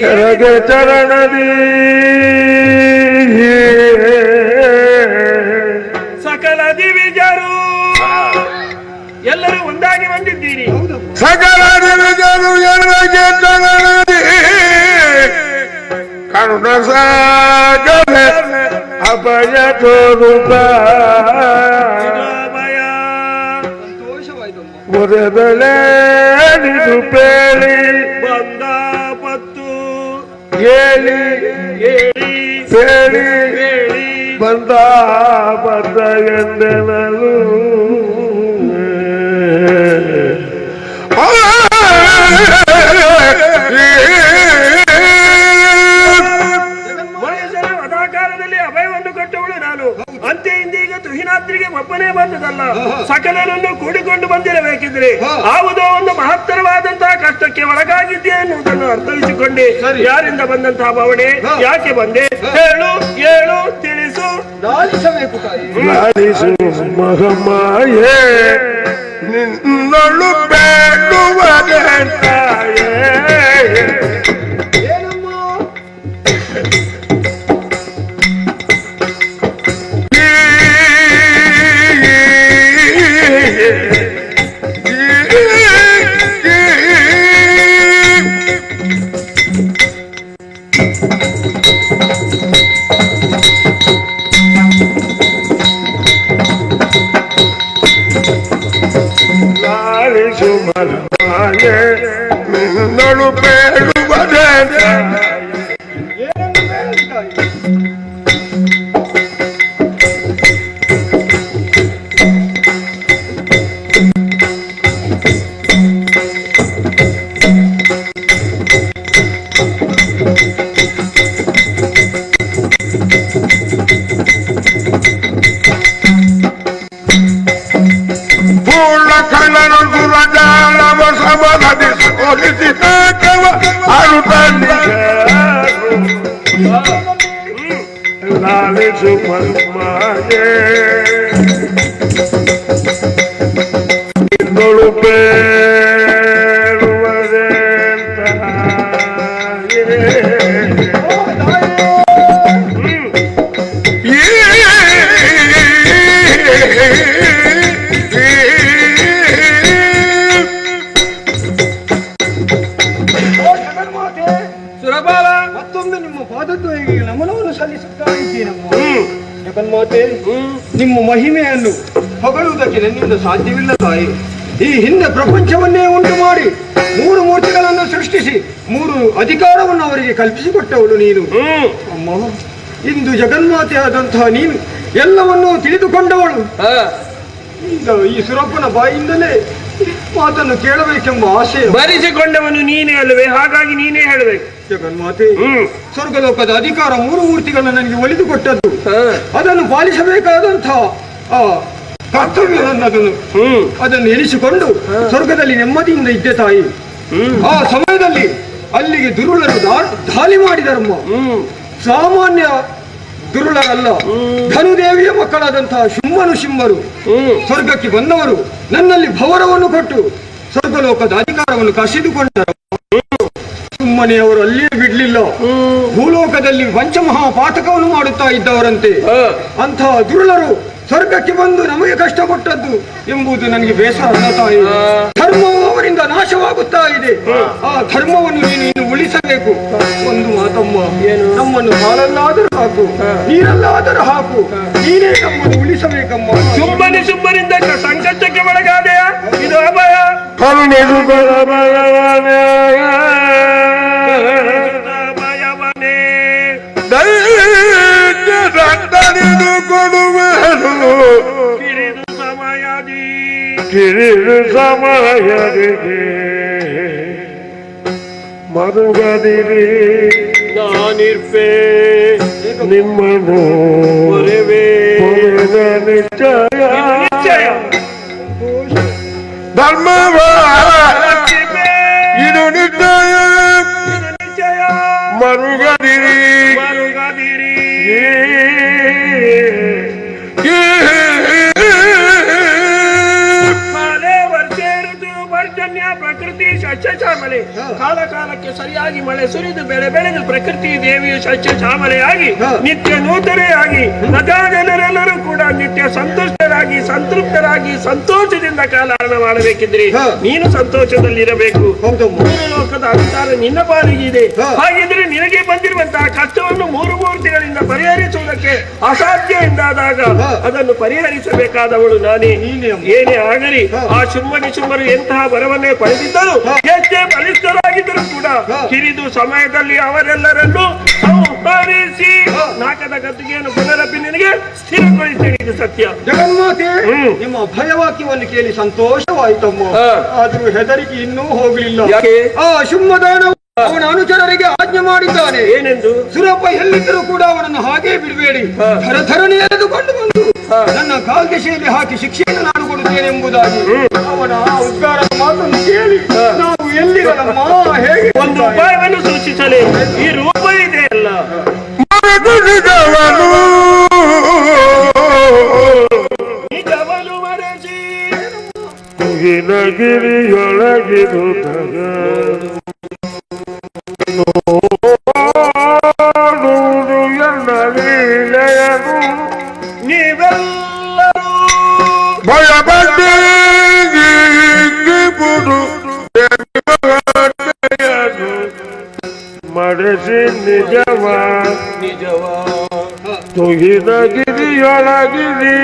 ಕೆಳಗೆ ಚರಣದಿ ಸಕಲ ದಿವಿಜರು. ಎಲ್ಲರೂ ಒಂದಾಗಿ ಬಂದಿದ್ದೀರಿ. ಸಕಲ ದಿವಿಜರು ಎನಗೆ ಚರಣದಿ ಕರುಣ ಸಾಗರ ಅಭಯ ತೋರುಪ ನಿದು ಪೇಳಿ. ಬಂದ ಹೇಳಿ ಹೇಳಿ ಬಂದ ಬಂದ ಎಂದೆನಲು ಮಹೇಶನ ತುಹಿನಾದ್ರಿಗೆ ಒಬ್ಬನೇ ಬಂದದಲ್ಲ. ಸಕಲರನ್ನು ಕೂಡಿಕೊಂಡು ಬಂದಿರಬೇಕಿದ್ರೆ ಯಾವುದೋ ಒಂದು ಮಹತ್ತರವಾದಂತಹ ಕಷ್ಟಕ್ಕೆ ಒಳಗಾಗಿದ್ದೆ ಎನ್ನುವುದನ್ನು ಅರ್ಥೈಸಿಕೊಂಡೆ. ಯಾರಿಂದ ಬಂದಂತಹ ಭಾವನೆ? ಯಾಕೆ ಬಂದೆ? ಹೇಳು ಹೇಳು ತಿಳಿಸು. ಲಾಲಿಸು ಮಹಮಾಯೇ ನಿನ್ನಳು ಬೇಡುವದೆ ಲಾಲಿಸು ಮಹಮಾಯೇ ನಿನ್ನಳು ಬೇಡುವದೆ ಲಾಲಿಸು ಮನ್ಮಾಯೇ ನಿನ್ನೊಳು ಬೇಡುವದೆ ತಾಯೇ. ಮತ್ತೊಮ್ಮೆ ನಿಮ್ಮ ಪಾದದ್ವಯಗೆ ನಮನವನ್ನು ಸಲ್ಲಿಸುತ್ತಾ ಇದ್ದೀನಮ್ಮ. ಜಗನ್ಮಾತೆ ನಿಮ್ಮ ಮಹಿಮೆಯನ್ನು ಹೊಗಳುವುದಕ್ಕೆ ನನ್ನಿಂದ ಸಾಧ್ಯವಿಲ್ಲ ತಾಯಿ. ಈ ಹಿಂದೆ ಪ್ರಪಂಚವನ್ನೇ ಉಂಟು ಮಾಡಿ ಮೂರು ಮೂರ್ತಿಗಳನ್ನು ಸೃಷ್ಟಿಸಿ ಮೂರು ಅಧಿಕಾರವನ್ನು ಅವರಿಗೆ ಕಲ್ಪಿಸಿಕೊಟ್ಟವಳು ನೀನು. ಅಮ್ಮ ಇಂದು ಜಗನ್ಮಾತೆ ಆದಂತಹ ನೀನು ಎಲ್ಲವನ್ನೂ ತಿಳಿದುಕೊಂಡವಳು. ಈಗ ಈ ಸುರಪ್ಪನ ಬಾಯಿಂದಲೇ ಮಾತನ್ನು ಕೇಳಬೇಕೆಂಬ ಆಸೆ ಬರಿಸಿಕೊಂಡವನು ನೀನೇ ಅಲ್ಲವೇ? ಹಾಗಾಗಿ ನೀನೇ ಹೇಳಬೇಕು. ಜಗನ್ಮಾತೆ ಸ್ವರ್ಗಲೋಕದ ಅಧಿಕಾರ ಮೂರು ಮೂರ್ತಿಗಳನ್ನು ನನಗೆ ಒಲಿದು ಕೊಟ್ಟದ್ದು. ಅದನ್ನು ಪಾಲಿಸಬೇಕಾದಂತಹ ಆ ಕರ್ತವ್ಯ ನನ್ನದನ್ನು ಅದನ್ನು ಎನಿಸಿಕೊಂಡು ಸ್ವರ್ಗದಲ್ಲಿ ನೆಮ್ಮದಿಯಿಂದ ಇದ್ದೆ ತಾಯಿ. ಆ ಸಮಯದಲ್ಲಿ ಅಲ್ಲಿಗೆ ದುರುಳರು ದಾಳಿ ಮಾಡಿದರಮ್ಮ ಸಾಮಾನ್ಯ ದುರುಳರಲ್ಲ ಧನುದೇವಿಯ ಮಕ್ಕಳಾದಂತಹ ಶುಂಭನು ಶಿಂಬರು ಸ್ವರ್ಗಕ್ಕೆ ಬಂದವರು ನನ್ನಲ್ಲಿ ಭವರವನ್ನು ಕೊಟ್ಟು ಸ್ವರ್ಗಲೋಕದ ಅಧಿಕಾರವನ್ನು ಕಸಿದುಕೊಂಡರು. ಸುಮ್ಮನೆ ಅವರು ಅಲ್ಲಿಯೇ ಬಿಡ್ಲಿಲ್ಲ. ಭೂಲೋಕದಲ್ಲಿ ಪಂಚಮಹಾಪಾತಕವನ್ನು ಮಾಡುತ್ತಾ ಇದ್ದವರಂತೆ. ಅಂತಹ ದುರುಳರು ಸ್ವರ್ಗಕ್ಕೆ ಬಂದು ನಮಗೆ ಕಷ್ಟ ಕೊಟ್ಟದ್ದು ಎಂಬುದು ನನಗೆ ಬೇಸರ ತಾಯಿ ಧರ್ಮವು ಅವರಿಂದ ನಾಶವಾಗುತ್ತಾ ಇದೆ. ಆ. ಧರ್ಮವನ್ನು ನೀನು ಇನ್ನು ಉಳಿಸಬೇಕು. ಒಂದು ಮಾತಮ್ಮ ನಮ್ಮನ್ನು ಹಾಲಲ್ಲಾದರೂ ಹಾಕು ನೀರಲ್ಲಾದರೂ ಹಾಕು. ನೀನೇ ನಮ್ಮನ್ನು ಉಳಿಸಬೇಕಮ್ಮ. ಸುಮ್ಮನೆ ಸುಮ್ಮನಿಂದ ಕ- ಸಂಕಷ್ಟಕ್ಕೆ ಒಳಗಾದೆಯ ಇದು ಅಭಯ. ಕರುಣಿಸು Piri Rıza Mayadi Piri Rıza Mayadi Madhugadiri Nanirfe Nimmanu Vareve Varena Nityaya Nityaya Dharma Vara Yidu Nityaya Madhugadiri Madhugadiri Yeah. ಇದು ನಿಶ್ಚಯ ಮರುಗದಿರಿ ಕಾಲೇ ಕಾಲಕ್ಕೆ ಸರಿಯಾಗಿ ಮಳೆ ಸುರಿದು ಬೆಳೆ ಬೆಳೆದು ಪ್ರಕೃತಿ ದೇವಿಯ ಸಸ್ಯ ಶ್ಯಾಮಲೆಯಾಗಿ ನೂತನೇ ನಿತ್ಯ ನೂತನೆಯಾಗಿ ಪ್ರಜಾಜನರೆಲ್ಲರೂ ಕೂಡ ನಿತ್ಯ ಸಂತುಷ್ಟರಾಗಿ ಸಂತೃಪ್ತರಾಗಿ ಸಂತೋಷದಿಂದ ಕಾಲಹರಣ ಮಾಡಬೇಕಿದ್ರೆ. ನೀನು ಸಂತೋಷದಲ್ಲಿರಬೇಕು. ಹೌದಮ್ಮ ಮೂರು ಲೋಕದ ಅಧಿಕಾರ ನಿನ್ನ ಪಾಲಿಗೆ ಇದೆ. ಹಾಗಿದ್ರೆ ನಿನಗೆ ಬಂದಿರುವಂತಹ ಕಷ್ಟವನ್ನು ಮೂರು ಮೂರ್ತಿಗಳಿಂದ ಪರಿಹರಿಸುವುದಕ್ಕೆ ಅಸಾಧ್ಯ ಎಂದಾದಾಗ ಅದನ್ನು ಪರಿಹರಿಸಬೇಕಾದವಳು ನಾನೇ. ಏನೇ ಆಗಲಿ ಆ ಶುಂಭನಿ ಶುಂಭರು ಎಂತಹ ಬರವನ್ನೇ ಪಡೆದಿದ್ದರು. ಎಷ್ಟೇ ಬಲಿಷ್ಠರಾಗಿದ್ದರೂ ಕೂಡ ಕಿರಿದು ಹಿರಿದು ಸಮಯದಲ್ಲಿ ಅವರೆಲ್ಲರನ್ನು ಸಂಹರಿಸಿ ನಾಟಕದ ಗದ್ದುಗೆಯನ್ನು ಪುನರಪಿ ನಿನಗೆ ಸ್ಥಿರಗೊಳಿಸ್ತೇನೆ ಇದು ಸತ್ಯ. ಜಗನ್ಮಾತೆ ನಿಮ್ಮ ಭಯವಾಕ್ಯವನ್ನು ಕೇಳಿ ಸಂತೋಷವಾಯಿತಮ್ಮ. ಆದ್ರೂ ಹೆದರಿಕೆ ಇನ್ನೂ ಹೋಗಲಿಲ್ಲ? ಆ ಶುಂಭದಾನವು ಅವನ ಅನುಚರರಿಗೆ ಆಜ್ಞೆ ಮಾಡಿದ್ದಾನೆ. ಏನೆಂದು? ಸುರಪ್ಪ ಎಲ್ಲಿದ್ದರೂ ಕೂಡ ಅವನನ್ನು ಹಾಗೆ ಬಿಡಬೇಡಿ. ಥರಥರನೆ ಎಳೆದುಕೊಂಡು ಬಂದು. ನನ್ನ ಶೈಲಿ ಹಾಕಿ ಶಿಕ್ಷೆಯನ್ನು ನಾನು ಕೊಡುತ್ತೇನೆ ಎಂಬುದಾಗಿ ಅವನ ಉದ್ಗಾರ ಮಾತನ್ನು ಕೇಳಿ ಹೇಗೆ ಒಂದು ಉಪಾಯವನ್ನು ಸೂಚಿಸಲಿ. ಈ ರೂಪ ಇದೆ ಅಲ್ಲ. ಮರೆಸಿ ನಿಜವ ನಿಜವ. ತುಗಿದ ಗಿರಿಯೊಳಗಿರಿ.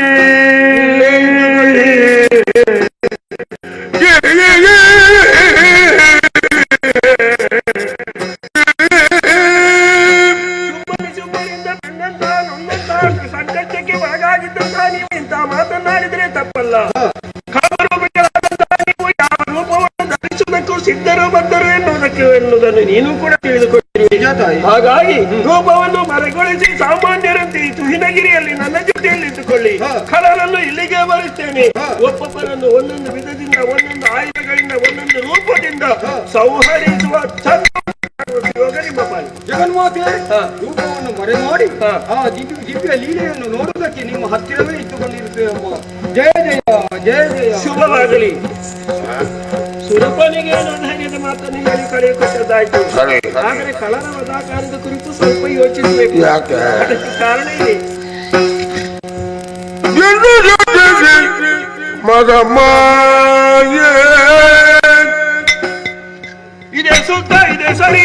ಮರೆಗೊಳಿಸಿ ಸಾಮಾನ್ಯರಂತೆ ಈ ತುಹಿನಗಿರಿಯಲ್ಲಿ ನನ್ನ ಜೊತೆಯಲ್ಲಿ ಇಟ್ಟುಕೊಳ್ಳಿ ಹಾ. ಕಳರನ್ನು ಇಲ್ಲಿಗೆ ಬರುತ್ತೇನೆ. ಒಬ್ಬೊಬ್ಬರನ್ನು ಒಂದೊಂದು ವಿಧದಿಂದ ಒಂದೊಂದು ಆಯುಧಗಳಿಂದ ಒಂದೊಂದು ರೂಪದಿಂದ. ಸಂಹರಿಸುವ ಜಗನ್ಮಾತೆ ರೂಪವನ್ನು ಮರೆ ಮಾಡಿ. ಆ ದಿವ್ಯ ದಿವ್ಯ ಲೀಲೆಯನ್ನು ನೋಡುವುದಕ್ಕೆ ನಿಮ್ಮ ಹತ್ತಿರವೇ ಇಟ್ಟುಕೊಂಡಿರುತ್ತೇವೆ ಜಯ ಜಯ ಜಯ ಜಯ ಶುಭವಾಗಲಿ ಸುರಪನಿಗೆ ಮಾತನ್ನು ಹೇಳಿ ಕಡೆ ಕೊಟ್ಟದ್ದಾಯ್ತು. ಆದರೆ ಕಳರ ವದಾಕಾರದ ಕುರಿತು ಸ್ವಲ್ಪ ಯೋಚಿಸಬೇಕು. ಯಾಕೆ? ಅದಕ್ಕೆ ಕಾರಣ ಇದೆ. ಎಂದು ಜೊತೆಗೆ ಮಗ ಮಾಯೆ. ಇದೆ ಸುತ್ತ ಇದೆ ಸರಿ.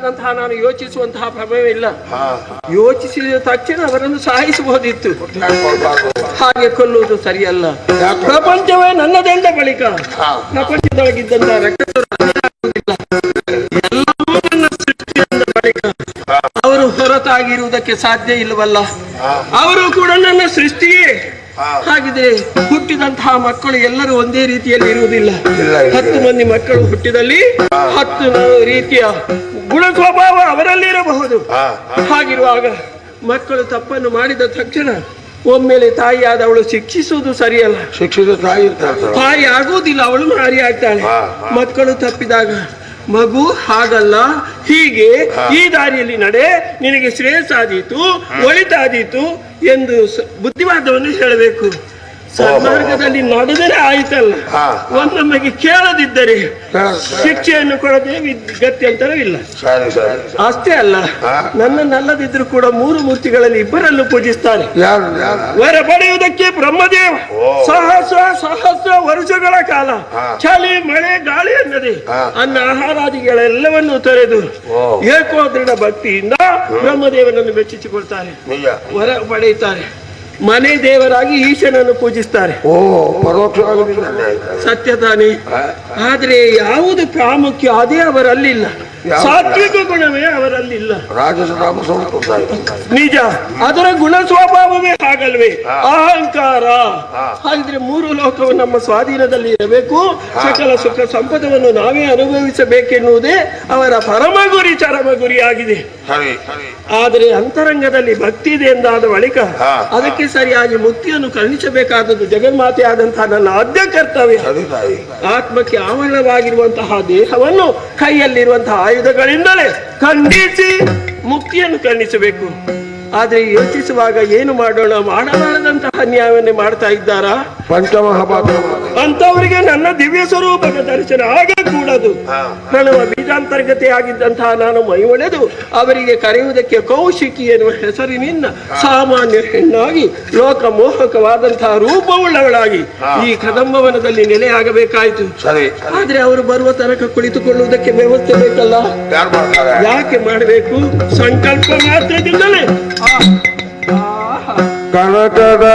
ಸಂಯುಕ್ತಿಯಾದಂತಹ ನಾನು ಯೋಚಿಸುವಂತಹ ಪ್ರಮೇಯವಿಲ್ಲ ಯೋಚಿಸಿದ ತಕ್ಷಣ ಅವರನ್ನು ಸಾಯಿಸಬಹುದಿತ್ತು ಹಾಗೆ ಕೊಲ್ಲುವುದು ಸರಿಯಲ್ಲ? ಪ್ರಪಂಚವೇ ನನ್ನದೆಂದ ಬಳಿಕ? ಪ್ರಪಂಚದೊಳಗಿದ್ದಂತಹ ರಕ್ತ ಅವರು ಹೊರತಾಗಿರುವುದಕ್ಕೆ ಸಾಧ್ಯ ಇಲ್ಲವಲ್ಲ? ಅವರು ಕೂಡ ನನ್ನ ಸೃಷ್ಟಿಯೇ. ಹಾಗಿದ್ರೆ ಹುಟ್ಟಿದಂತಹ ಮಕ್ಕಳು ಎಲ್ಲರೂ ಒಂದೇ ರೀತಿಯಲ್ಲಿ ಇರುವುದಿಲ್ಲ. ಹತ್ತು ಮಂದಿ ಮಕ್ಕಳು ಹುಟ್ಟಿದಲ್ಲಿ ಹತ್ತು ರೀತಿಯ ಗುಣ ಸ್ವಭಾವ ಅವರಲ್ಲಿ ಇರಬಹುದು. ಹಾಗಿರುವಾಗ ಮಕ್ಕಳು ತಪ್ಪನ್ನು ಮಾಡಿದ ತಕ್ಷಣ ಒಮ್ಮೆಲೆ ಆದವಳು ಶಿಕ್ಷಿಸುವುದು ಸರಿಯಲ್ಲ. ಶಿಕ್ಷಿಸುವ ತಾಯಿ ತಾಯಿ ಆಗುವುದಿಲ್ಲ ಅವಳು ಮಾರಿ ಆಗ್ತಾಳೆ. ಮಕ್ಕಳು ತಪ್ಪಿದಾಗ ಮಗು ಹಾಗಲ್ಲ ಹೀಗೆ ಈ ದಾರಿಯಲ್ಲಿ ನಡೆ ನಿನಗೆ ಶ್ರೇಯಸ್ಸಾದೀತು ಒಳಿತಾದೀತು ಎಂದು ಬುದ್ಧಿವಾದವನ್ನು ಹೇಳಬೇಕು. ಸನ್ಮಾರ್ಗದಲ್ಲಿ ನಡೆದರೆ ಆಯ್ತಲ್ಲ. ಒಂದು ಒಂದೊಮ್ಮೆಗೆ ಕೇಳದಿದ್ದರೆ ಶಿಕ್ಷೆಯನ್ನು ಕೊಡದೆ ಗತ್ಯಂತರವಿಲ್ಲ ಅಷ್ಟೇ ಅಲ್ಲ ನನ್ನ ನನ್ನನ್ನಲ್ಲದಿದ್ರು ಕೂಡ ಮೂರು ಮೂರ್ತಿಗಳಲ್ಲಿ ಇಬ್ಬರನ್ನು ಪೂಜಿಸ್ತಾರೆ. ವರ ಪಡೆಯುವುದಕ್ಕೆ ಬ್ರಹ್ಮದೇವ. ಸಹಸ್ರ ಸಹಸ್ರ ವರ್ಷಗಳ ಕಾಲ. ಚಳಿ ಮಳೆ ಗಾಳಿ ಅನ್ನದೆ. ಅನ್ನ ಆಹಾರಾದಿಗಳೆಲ್ಲವನ್ನು ತೊರೆದು. ಏಕೋ ದೃಢ ಭಕ್ತಿಯಿಂದ ಬ್ರಹ್ಮದೇವನನ್ನು ಮೆಚ್ಚಿಸಿಕೊಳ್ತಾರೆ. ವರ ಪಡೆಯುತ್ತಾರೆ. ಮನೆ ದೇವರಾಗಿ ಈಶನನ್ನು ಪೂಜಿಸ್ತಾರೆ ಓ ಪರೋಕ್ಷವಾಗಿ. ಸತ್ಯ ತಾನೇ ಆದ್ರೆ ಯಾವುದು ಪ್ರಾಮುಖ್ಯ ಅದೇ ಅವರಲ್ಲಿಲ್ಲ? ಸಾತ್ವಿಕ ಗುಣವೇ ಅವರಲ್ಲಿಲ್ಲ ರಾಜಸ. ನಿಜ. ಅದರ ಗುಣ ಸ್ವಭಾವವೇ ಹಾಗಲ್ವೇ. ಅಹಂಕಾರ. ಹಾಗಿದ್ರೆ ಮೂರು ಲೋಕವು ನಮ್ಮ ಸ್ವಾಧೀನದಲ್ಲಿ ಇರಬೇಕು. ಸಕಲ ಸುಖ ಸಂಪದವನ್ನು ನಾವೇ ಅನುಭವಿಸಬೇಕೆನ್ನುವುದೇ ಅವರ ಪರಮ ಗುರಿ ಚರಮ ಗುರಿ ಆಗಿದೆ ಸರಿ ಸರಿ ಆದರೆ ಅಂತರಂಗದಲ್ಲಿ ಭಕ್ತಿ ಇದೆ ಎಂದಾದ ಬಳಿಕ ಅದಕ್ಕೆ ಸರಿಯಾಗಿ ಮುಕ್ತಿಯನ್ನು ಕರುಣಿಸಬೇಕಾದದ್ದು ಜಗನ್ಮಾತೆ ಆದಂತಹ ನನ್ನ ಆದ್ಯ ಕರ್ತವ್ಯ. ಆತ್ಮಕ್ಕೆ ಆವರಣವಾಗಿರುವಂತಹ ದೇಹವನ್ನು ಕೈಯಲ್ಲಿರುವಂತಹ ಆಯುಧಗಳಿಂದಲೇ ಖಂಡಿಸಿ ಮುಕ್ತಿಯನ್ನು ಖಂಡಿಸಬೇಕು. ಆದ್ರೆ ಯೋಚಿಸುವಾಗ ಏನು ಮಾಡೋಣ? ಮಾಡಬಾರದಂತಹ ನ್ಯಾಯವನ್ನೇ ಮಾಡ್ತಾ ಇದ್ದಾರಾ? ಪಂಚಮಹಾಪಾತ್ರ ಅಂತವರಿಗೆ ನನ್ನ ದಿವ್ಯ ಸ್ವರೂಪದ ದರ್ಶನ ಆಗ ಕೂಡದು ನನ್ನ ಬೀಜಾಂತರ್ಗತಿ ಆಗಿದ್ದಂತಹ ನಾನು ಮೈ ಒಳೆದು ಅವರಿಗೆ ಕರೆಯುವುದಕ್ಕೆ ಕೌಶಿಕಿ ಎನ್ನುವ ಹೆಸರಿನಿಂದ ಸಾಮಾನ್ಯ ಹೆಣ್ಣಾಗಿ ಲೋಕ ಮೋಹಕವಾದಂತಹ ರೂಪವುಳ್ಳವಳಾಗಿ ಈ ಕದಂಬವನದಲ್ಲಿ ನೆಲೆಯಾಗಬೇಕಾಯಿತು ಸರಿ. ಆದ್ರೆ ಅವರು ಬರುವ ತನಕ ಕುಳಿತುಕೊಳ್ಳುವುದಕ್ಕೆ ವ್ಯವಸ್ಥೆ ಬೇಕಲ್ಲ? ಯಾಕೆ ಮಾಡಬೇಕು? ಸಂಕಲ್ಪ ಮಾತ್ರದಿಂದಲೇ. ಕನಕದ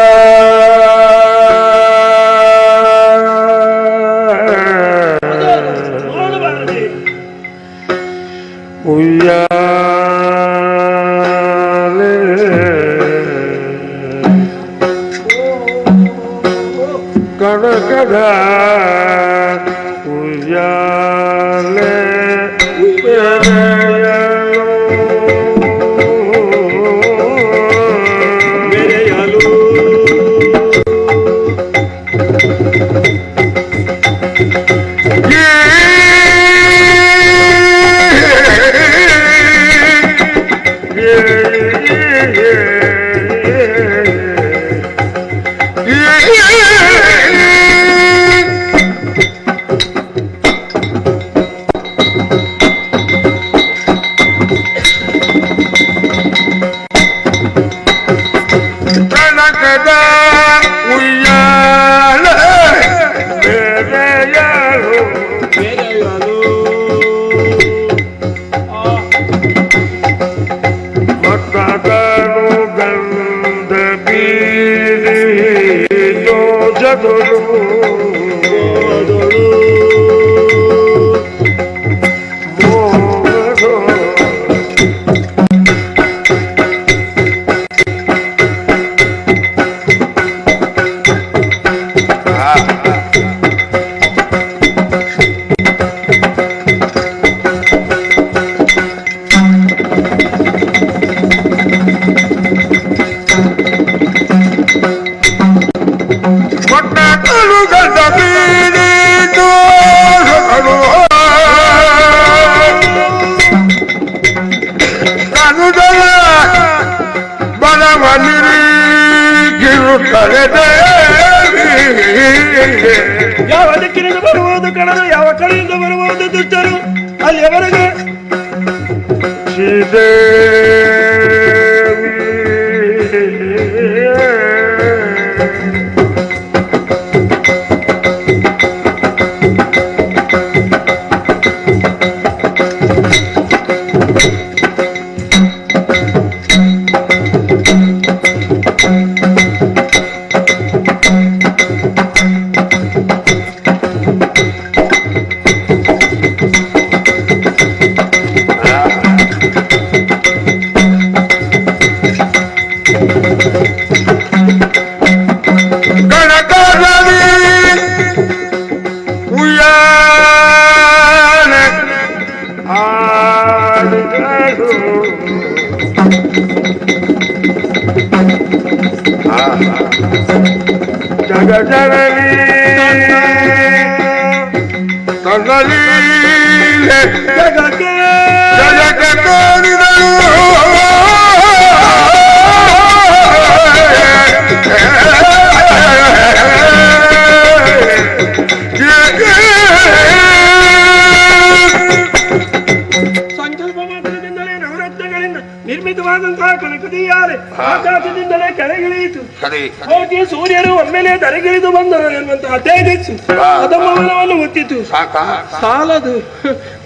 ಕನಕದ prazer. జగజనని తనలి జగజ జగజ కోరిదలు ಆಕಾಶದಿಂದಲೇ ಕೆಳಗಿಳಿಯಿತು ಹೋಗಿ ಸೂರ್ಯನು ಒಮ್ಮೆಲೆ ಧರೆಗಿಳಿದು ಬಂದರು ಎನ್ನುವಂತಹ ತೇಜಸ್ಸು ಅದಮಾನವನ್ನು ಒತ್ತಿತು ಸಾಕ ಸಾಲದು.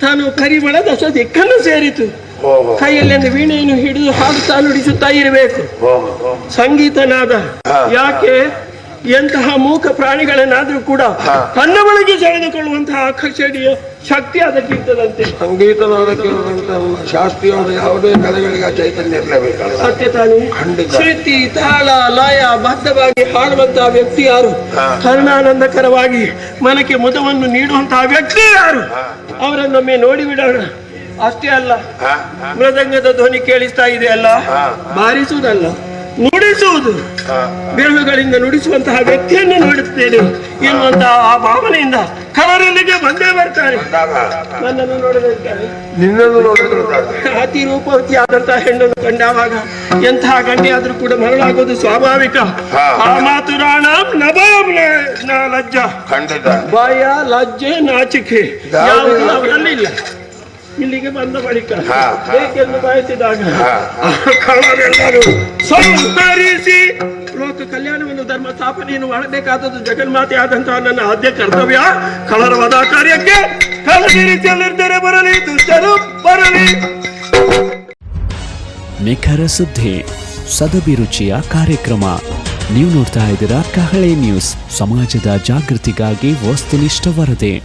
ತಾನು ಕರಿಬಳ ದಶ ದಿಕ್ಕನ್ನು ಸೇರಿತು ಕೈಯಲ್ಲಿ ಕೈಯಲ್ಲಿಂದ ವೀಣೆಯನ್ನು ಹಿಡಿದು ಹಾಡುತ್ತಾ ನುಡಿಸುತ್ತಾ ಇರಬೇಕು. ಸಂಗೀತನಾದ ಯಾಕೆ ಎಂತಹ ಮೂಕ ಪ್ರಾಣಿಗಳನ್ನಾದ್ರೂ ಕೂಡ ತನ್ನ ಒಳಗೆ ಸೆಳೆದುಕೊಳ್ಳುವಂತಹ ಆಕರ್ಷಣೀಯ ಶಕ್ತಿ ಅದಕ್ಕಿರ್ತದಂತೆ ಸಂಗೀತನಾದಕ್ಕೆ ಶಾಸ್ತ್ರೀಯವಾದ ಯಾವುದೇ ಕಲೆಗಳಿಗೆ ಚೈತನ್ಯ ಇರಲೇಬೇಕು ಸತ್ಯ ತಾನೇ. ಶ್ರುತಿ ತಾಳ ಲಯ ಬದ್ಧವಾಗಿ ಹಾಡುವಂತಹ ವ್ಯಕ್ತಿ ಯಾರು. ಕರುಣಾನಂದಕರವಾಗಿ ಮನಕ್ಕೆ ಮುದವನ್ನು ನೀಡುವಂತಹ ವ್ಯಕ್ತಿ ಯಾರು? ಅವರನ್ನೊಮ್ಮೆ ನೋಡಿಬಿಡೋಣ ಅಷ್ಟೇ ಅಲ್ಲ. ಮೃದಂಗದ ಧ್ವನಿ ಕೇಳಿಸ್ತಾ ಇದೆ ಅಲ್ಲ ಬಾರಿಸುವುದಲ್ಲ. ನುಡಿಸುವುದು. ಬೆರಳುಗಳಿಂದ ನುಡಿಸುವಂತಹ ವ್ಯಕ್ತಿಯನ್ನು ನೋಡುತ್ತೇನೆ ಎನ್ನುವಂತಹ ಆ ಭಾವನೆಯಿಂದ ಕವರಲ್ಲಿಗೆ ಬಂದೇ ಬರ್ತಾರೆ. ನನ್ನನ್ನು ನೋಡಬೇಕಾದ್ರೆ ಅತಿ ರೂಪವತಿ ಆದಂತಹ ಹೆಣ್ಣನ್ನು ಕಂಡಾವಾಗ ಎಂತಹ ಗಂಟೆ ಆದ್ರೂ ಕೂಡ ಮರಳಾಗೋದು ಸ್ವಾಭಾವಿಕ. ಆ ಮಾತು ರಾಣ ನಬಾಬ್ ಲಜ್ಜ. ಭಯ ಲಜ್ಜೆ ನಾಚಿಕೆ. ಯಾವುದು ಅವರಲ್ಲಿ ಅವರಲ್ಲಿಲ್ಲ. ಇಲ್ಲಿಗೆ ಬಂದ ಬಳಿಕ. ಬೇಕೆಂದು ಬಯಸಿದಾಗ. ಕಳ್ಳರೆಲ್ಲರೂ ಸಂಹರಿಸಿ ಲೋಕ ಕಲ್ಯಾಣವನ್ನು ಧರ್ಮ ಸ್ಥಾಪನೆಯನ್ನು ಮಾಡಬೇಕಾದದ್ದು ಜಗನ್ಮಾತೆ ಆದಂತಹ ನನ್ನ ಆದ್ಯ ಕರ್ತವ್ಯ. ಕಳರವಾದ ಕಾರ್ಯಕ್ಕೆ ಕಲಗಿರಿಸಲಿದ್ದರೆ ಬರಲಿ ದುಷ್ಟರು ಬರಲಿ. ನಿಖರ ಸುದ್ದಿ ಸದಭಿರುಚಿಯ ಕಾರ್ಯಕ್ರಮ. ನೀವು ನೋಡ್ತಾ ಇದ್ದೀರಾ ಕಹಳೆ ನ್ಯೂಸ್. ಸಮಾಜದ ಜಾಗೃತಿಗಾಗಿ ವಸ್ತುನಿಷ್ಠ ವರದಿ.